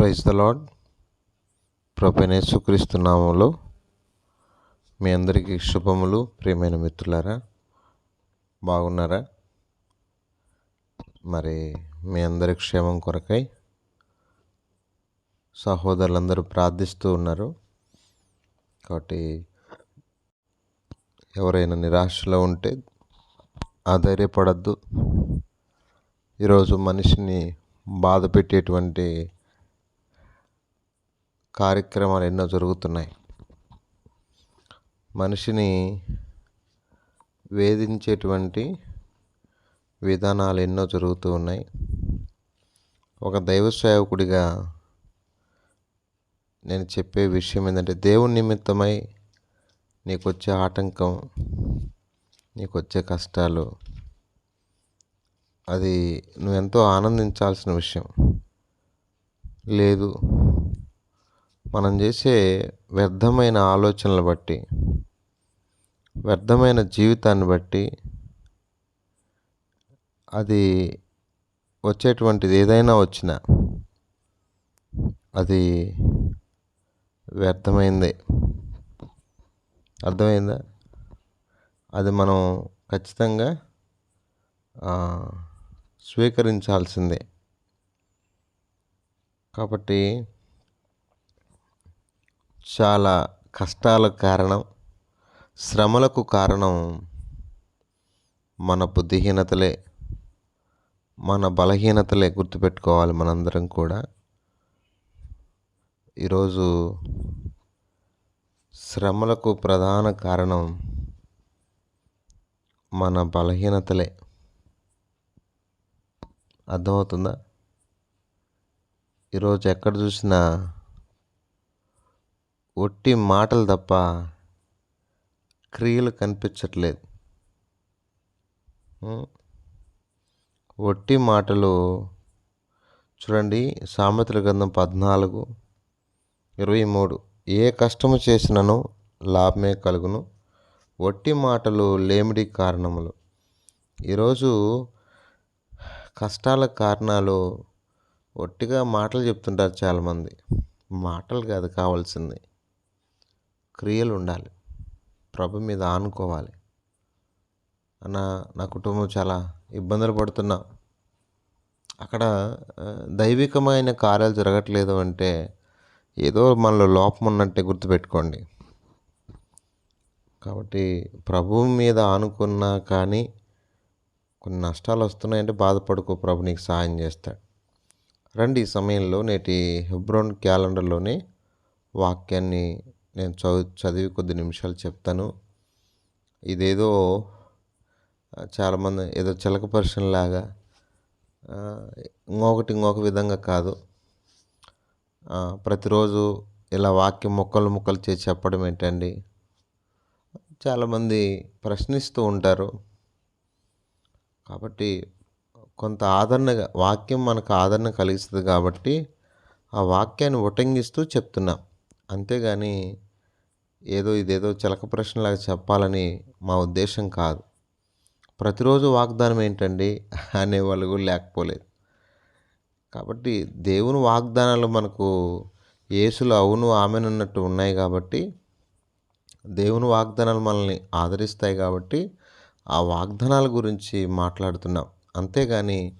Praise the lord ప్రభనేసుక్రీస్తు నామంలో మీ అందరికీ శుభములు. ప్రియమైన మిత్రులారా బాగున్నారా? మరి మీ అందరి క్షేమం కొరకై సహోదరులందరూ ప్రార్థిస్తూ ఉన్నారు. కాబట్టి ఎవరైనా నిరాశలో ఉంటే ఆధైర్యపడద్దు. ఈరోజు మనిషిని బాధ పెట్టేటువంటి కార్యక్రమాలు ఎన్నో జరుగుతున్నాయి. మనిషిని వేధించేటువంటి విధానాలు ఎన్నో జరుగుతూ ఉన్నాయి. ఒక దైవ సేవకుడిగా నేను చెప్పే విషయం ఏంటంటే దేవుని నిమిత్తమై నీకు వచ్చే ఆటంకం నీకు వచ్చే కష్టాలు అది నువ్వెంతో ఆనందించాల్సిన విషయం. లేదు మనం చేసే వ్యర్థమైన ఆలోచనలు బట్టి వ్యర్థమైన జీవితాన్ని బట్టి అది వచ్చేటువంటిది ఏదైనా వచ్చినా అది వ్యర్థమైందే. అర్థమైందా? అది మనం ఖచ్చితంగా స్వీకరించాల్సిందే. కాబట్టి చాలా కష్టాలకు కారణం శ్రమలకు కారణం మన బుద్ధిహీనతలే మన బలహీనతలే గుర్తుపెట్టుకోవాలి మనందరం కూడా. ఈరోజు శ్రమలకు ప్రధాన కారణం మన బలహీనతలే. అర్థమవుతుందా? ఈరోజు ఎక్కడ చూసినా ఒట్టి మాటలు తప్ప క్రియలు కనిపించట్లేదు. ఒట్టి మాటలు చూడండి సామెతల గ్రంథం పద్నాలుగు ఇరవై మూడు. ఏ కష్టము చేసినను లాభమే కలుగును. ఒట్టి మాటలు లేమిడి కారణములు. ఈరోజు కష్టాల కారణాలు ఒట్టిగా మాటలు చెప్తుంటారు చాలామంది. మాటలు కాదు కావాల్సింది. క్రియలు ఉండాలి. ప్రభు మీద ఆనుకోవాలి. అన్న నా కుటుంబం చాలా ఇబ్బందులు పడుతున్నా. అక్కడ దైవికమైన కార్యాలు జరగట్లేదు అంటే ఏదో మనలో లోపం ఉన్నట్టే గుర్తుపెట్టుకోండి. కాబట్టి ప్రభువు మీద ఆనుకున్నా కానీ కొన్ని నష్టాలు వస్తున్నాయంటే బాధపడుకో. ప్రభు నీకు సహాయం చేస్తాడు. రండి ఈ సమయంలో నేటి హెబ్రోన్ క్యాలెండర్లోని వాక్యాన్ని నేను చదువు చదివి కొద్ది నిమిషాలు చెప్తాను. ఇదేదో చాలామంది ఏదో చిలక లాగా ఇంకొకటి ఇంకొక విధంగా కాదు. ప్రతిరోజు ఇలా వాక్యం ముక్కలు ముక్కలు చేసి చెప్పడం ఏంటండి? చాలామంది ప్రశ్నిస్తూ ఉంటారు. కాబట్టి కొంత ఆదరణగా వాక్యం మనకు ఆదరణ కలిగిస్తుంది కాబట్టి ఆ వాక్యాన్ని ఉటంగిస్తూ చెప్తున్నాం. అంతేగాని ఏదో ఇదేదో చిలక ప్రశ్నలాగా చెప్పాలని మా ఉద్దేశం కాదు. ప్రతిరోజు వాగ్దానం ఏంటండి అనేవాళ్ళు కూడా లేకపోలేదు. కాబట్టి దేవుని వాగ్దానాలు మనకు యేసులు అవును ఆమెనున్నట్టు ఉన్నాయి కాబట్టి దేవుని వాగ్దానాలు మనల్ని ఆదరిస్తాయి కాబట్టి ఆ వాగ్దానాల గురించి మాట్లాడుతున్నాం. అంతేగాని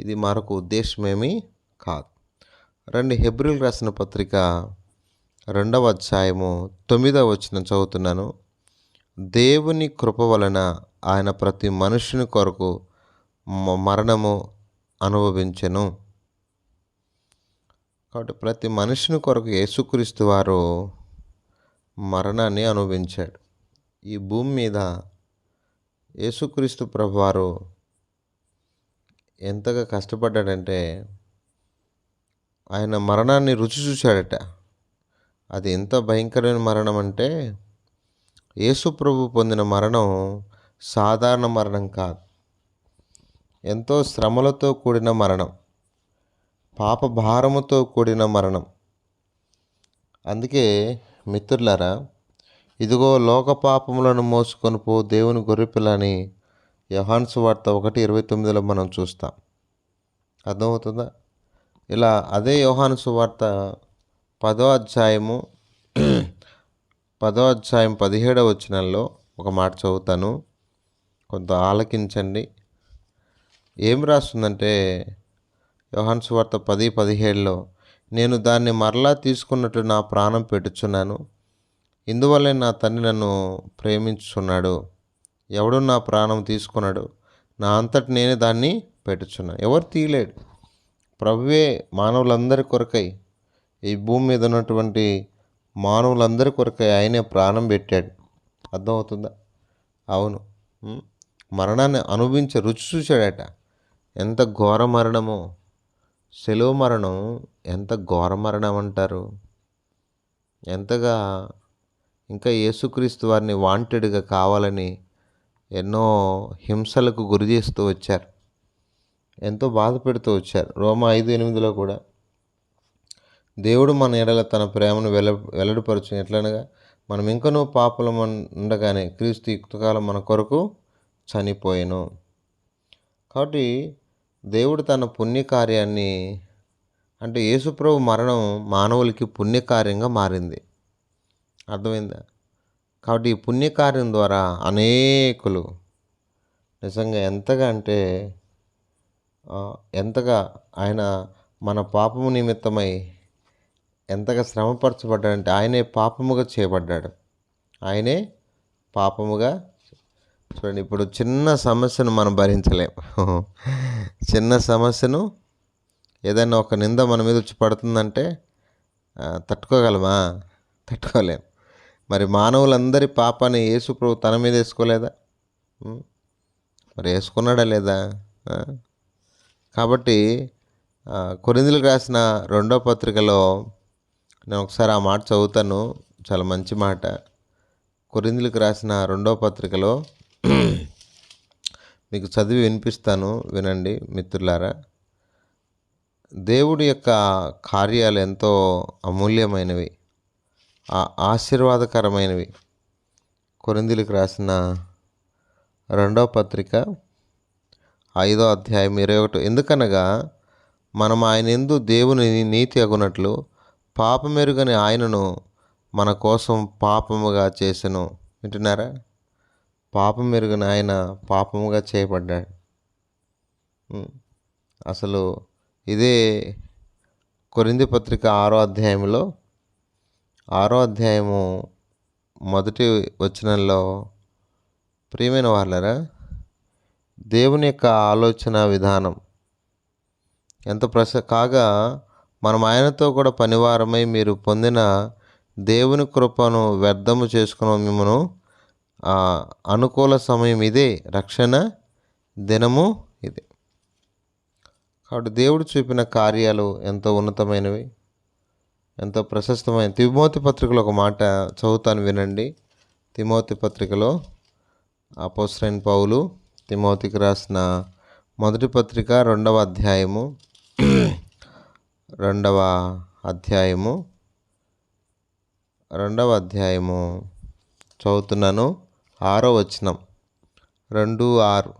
ఇది మరొక ఉద్దేశమేమీ కాదు. రండి హెబ్రిల్ రాసిన పత్రిక రెండవ అధ్యాయము తొమ్మిదవ వచ్చిన చదువుతున్నాను. దేవుని కృప వలన ఆయన ప్రతి మనుషుని కొరకు మరణము అనుభవించను. కాబట్టి ప్రతి మనుషుని కొరకు యేసుక్రీస్తు వారు మరణాన్ని అనుభవించాడు. ఈ భూమి మీద యేసుక్రీస్తు ప్రభు వారు ఎంతగా కష్టపడ్డాడంటే ఆయన మరణాన్ని రుచి చూశాడట. అది ఎంత భయంకరమైన మరణం అంటే యేసుప్రభు పొందిన మరణం సాధారణ మరణం కాదు. ఎంతో శ్రమలతో కూడిన మరణం. పాప భారముతో కూడిన మరణం. అందుకే మిత్రులారా ఇదిగో లోక పాపములను మోసుకొని పో దేవుని గొర్రెపిల్లని యహాన్స్ వార్త ఒకటి ఇరవై తొమ్మిదిలో మనం చూస్తాం. అర్థమవుతుందా? ఇలా అదే యోహాను సువార్త పదో అధ్యాయము పదో అధ్యాయం పదిహేడవ వచనంలో ఒక మాట చదువుతాను. కొంత ఆలకించండి. ఏం రాస్తుందంటే యోహాను వార్త పది పదిహేడులో నేను దాన్ని మరలా తీసుకున్నట్లు నా ప్రాణం పెట్టుచున్నాను ఇందువల్లే నా తండ్రి నన్ను ప్రేమించుచున్నాడు. ఎవడు నా ప్రాణం తీసుకున్నాడు నా అంతటి నేనే దాన్ని పెట్టుచున్నాను ఎవరు తీయలేడు. ప్రభువే మానవులందరి కొరకై ఈ భూమి మీద ఉన్నటువంటి మానవులందరి కొరకై ఆయనే ప్రాణం పెట్టాడు. అర్థమవుతుందా? అవును. మరణాన్ని అనుభవించే రుచి చూశాడట. ఎంత ఘోర మరణమో. సెలవు మరణం ఎంత ఘోర మరణం అంటారు. ఎంతగా ఇంకా యేసుక్రీస్తు వారిని వాంటెడ్గా కావాలని ఎన్నో హింసలకు గురి చేస్తూ వచ్చారు. ఎంతో బాధ పెడుతూ వచ్చారు. రోమ ఐదు ఎనిమిదిలో కూడా. దేవుడు మన ఎడల తన ప్రేమను వెల వెల్లడిపరచు ఎట్లనగా మనం ఇంకనూ పాపలం ఉండగానే క్రీస్తు యుక్తకాలం మన కొరకు చనిపోయాను. కాబట్టి దేవుడు తన పుణ్యకార్యాన్ని అంటే యేసుప్రభు మరణం మానవులకి పుణ్యకార్యంగా మారింది. అర్థమైందా? కాబట్టి ఈ పుణ్యకార్యం ద్వారా అనేకులు నిజంగా ఎంతగా అంటే ఎంతగా ఆయన మన పాపము నిమిత్తమై ఎంతగా శ్రమపరచబడ్డాడంటే ఆయనే పాపముగా చేయబడ్డాడు. ఆయనే పాపముగా చూడండి ఇప్పుడు చిన్న సమస్యను మనం భరించలేము చిన్న సమస్యను ఏదైనా ఒక నింద మన మీద వచ్చి పడుతుందంటే తట్టుకోగలమా? తట్టుకోలేం. మరి మానవులందరి పాపాన్ని యేసు ప్రభు తన మీద వేసుకోలేదా? మరి వేసుకున్నాడా లేదా? కాబట్టి ఆ, రాసిన రెండో పత్రికలో నేను ఒకసారి ఆ మాట చదువుతాను. చాలా మంచి మాట. కొరిందులకు రాసిన రెండో పత్రికలో మీకు చదివి వినిపిస్తాను. వినండి మిత్రులారా. దేవుడి యొక్క కార్యాలు ఎంతో అమూల్యమైనవి. ఆ- ఆశీర్వాదకరమైనవి. కొరిందులకు రాసిన రెండో పత్రిక ఐదో అధ్యాయం ఇరవై ఒకటి. ఎందుకనగా మనం ఆయన ఎందు దేవుని నీతి అగునట్లు పాపమెరుగని ఆయనను మన కోసం పాపముగా చేసెను. వింటున్నారా? పాపమెరుగని ఆయన పాపముగా చేయబడ్డాడు. అసలు ఇదే కొరింది పత్రిక ఆరో అధ్యాయంలో ఆరో అధ్యాయము మొదటి వచనంలో ప్రియమైన వాళ్ళరా దేవుని యొక్క ఆలోచన విధానం ఎంత ప్రస కాగా మనం ఆయనతో కూడా పనివారమై మీరు పొందిన దేవుని కృపను వ్యర్థము చేసుకున్న మిమ్మను. ఆ, అనుకూల సమయం ఇదే రక్షణ దినము ఇదే. కాబట్టి దేవుడు చూపిన కార్యాలు ఎంతో ఉన్నతమైనవి ఎంతో ప్రశస్తమైన. తిమోతి పత్రికలో ఒక మాట చదువుతాను వినండి. తిమోతి పత్రికలో అపోస్రైన్ పౌలు తిమోతికి రాసిన మొదటి పత్రిక రెండవ అధ్యాయము. రెండవ అధ్యాయము. రెండవ అధ్యాయము చదువుతున్నాను. ఆరో వచనం. రెండు ఆరు.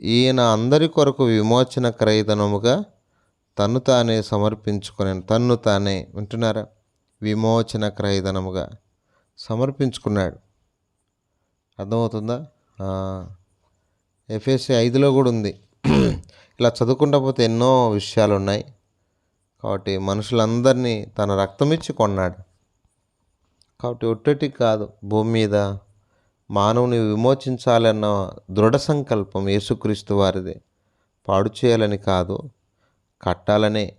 ఈయన అందరి కొరకు విమోచన క్రయధనముగా తను తానే సమర్పించుకుని తన్ను తానే వింటున్నారా? విమోచన క్రయధనముగా సమర్పించుకున్నాడు. అర్థమవుతుందా? ఎఫ్ఎస్సి ఐదులో కూడా ఉంది. ఇలా చదువుకుంటా పోతే ఎన్నో విషయాలు ఉన్నాయి కాబట్టి మనుషులందరినీ తన రక్తం ఇచ్చి కొన్నాడు. కాబట్టి ఒట్టటి కాదు భూమి మీద మానవుని విమోచించాలన్న దృఢ సంకల్పం యేసుక్రీస్తు వారిది. పాడు చేయాలని కాదు కట్టాలనే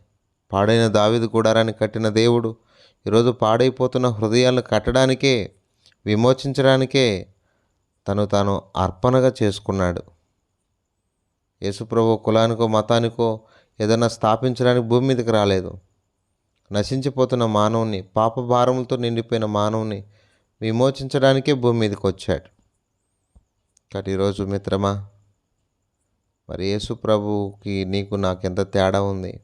పాడైన దావిది గుడారాన్ని కట్టిన దేవుడు. ఈరోజు పాడైపోతున్న హృదయాలను కట్టడానికే విమోచించడానికే తను తాను అర్పణగా చేసుకున్నాడు. యేసుప్రభు కులానికో మతానికో ఏదైనా స్థాపించడానికి భూమి మీదకి రాలేదు. నశించిపోతున్న మానవుని పాప భారములతో నిండిపోయిన మానవుని విమోచించడానికే భూమి మీదకి వచ్చాడు. కాబట్టి ఈరోజు మిత్రమా మరి యేసు ప్రభుకి నీకు నాకు ఎంత తేడా ఉంది?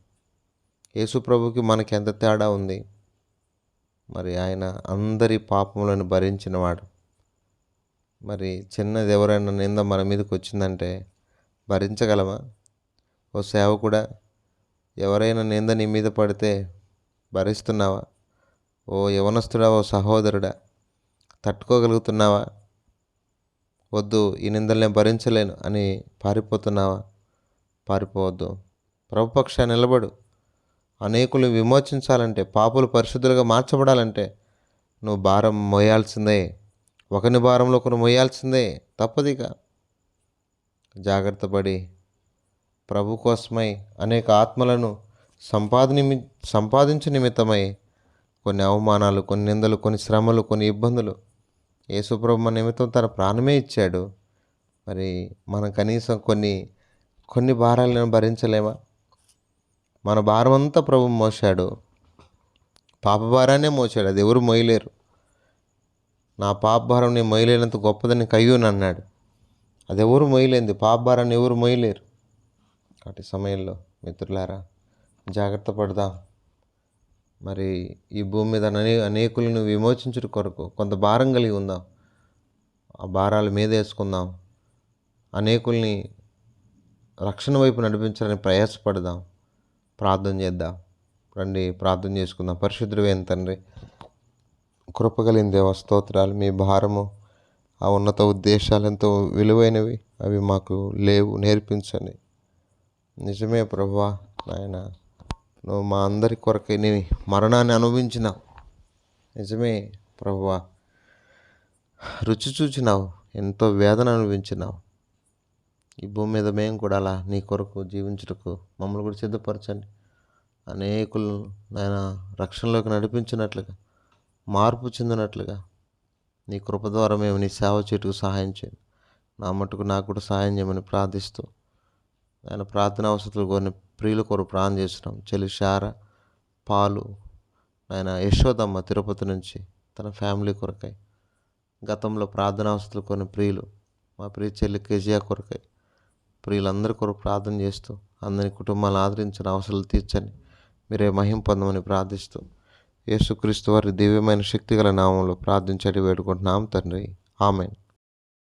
యేసు ప్రభుకి మనకెంత ఎంత తేడా ఉంది? మరి ఆయన అందరి పాపములను భరించినవాడు. మరి చిన్నది ఎవరైనా నింద మన మీదకి వచ్చిందంటే భరించగలమా? ఓ సేవకుడా ఎవరైనా నింద నీ మీద పడితే భరిస్తున్నావా? ఓ యవనస్తుడా ఓ సహోదరుడా తట్టుకోగలుగుతున్నావా? వద్దు ఈ నిందలు నేను భరించలేను అని పారిపోతున్నావా? పారిపోవద్దు. ప్రభుపక్ష నిలబడు. అనేకులు విమోచించాలంటే పాపులు పరిశుద్ధులుగా మార్చబడాలంటే నువ్వు భారం మోయాల్సిందే. ఒకని భారంలో ఒకరు మోయాల్సిందే. తప్పదిగా జాగ్రత్త పడి ప్రభు కోసమై అనేక ఆత్మలను సంపాదని సంపాదించు నిమిత్తమై కొన్ని అవమానాలు కొన్ని నిందలు కొన్ని శ్రమలు కొన్ని ఇబ్బందులు యేసుప్రభు మన నిమిత్తం తన ప్రాణమే ఇచ్చాడు. మరి మనం కనీసం కొన్ని కొన్ని భారాలను భరించలేమా? మన భారం అంతా ప్రభు మోసాడు పాప భారాన్నే మోసాడు అది ఎవరు మోయలేరు నా పాప భారం నేను మొయలేనంత గొప్పదని కయ్యూనన్నాడు అది ఎవరు మోయలేంది పాప భారాన్ని ఎవరు మొయలేరు అటు సమయంలో మిత్రులారా జాగ్రత్త పడదాం. మరి ఈ భూమి మీద అనే అనేకులను విమోచించుట కొరకు కొంత భారం కలిగి ఉందాం. ఆ భారాలు మీద వేసుకుందాం అనేకుల్ని రక్షణ వైపు నడిపించాలని ప్రయాసపడదాం. ప్రార్థన చేద్దాం. రండి ప్రార్థన చేసుకుందాం. పరిశుద్ధుడు ఏం తండ్రి కృపగలిగిన దేవ స్తోత్రాలు మీ భారము ఆ ఉన్నత ఉద్దేశాలు ఎంతో విలువైనవి. అవి మాకు లేవు నేర్పించండి. నిజమే ప్రభువా నాయన. నువ్వు మా అందరి కొరకై నీ మరణాన్ని అనుభవించినావు. నిజమే ప్రభువా రుచి చూచినావు ఎంతో వేదన అనుభవించినావు. ఈ భూమి మీద మేము కూడా అలా నీ కొరకు జీవించుటకు మమ్మల్ని కూడా సిద్ధపరచండి. అనేకులు నాయన రక్షణలోకి నడిపించినట్లుగా మార్పు చెందినట్లుగా నీ కృప ద్వారా మేము నీ సేవ చేటుకు సహాయం చేయండి. నా మటుకు నాకు కూడా సహాయం చేయమని ప్రార్థిస్తూ ఆయన ప్రార్థన అవసరాలు కొన్ని ప్రియుల కొరకు ప్రాణం చేసినాం చెల్లి షార పాలు ఆయన యశోదమ్మ తిరుపతి నుంచి తన ఫ్యామిలీ కొరకై గతంలో ప్రార్థన అవసరాలు కొన్ని ప్రియులు మా ప్రియ చెల్లి కేజియా కొరకై ప్రియులందరి కొరకు ప్రార్థన చేస్తూ అందరి కుటుంబాలను ఆదరించిన అవసరాలు తీర్చని మీరే మహిం పొందమని ప్రార్థిస్తూ యేసుక్రీస్తు వారి దివ్యమైన శక్తిగల నామంలో ప్రార్థించడి వేడుకుంటున్నాం తండ్రి. ఆమెన్.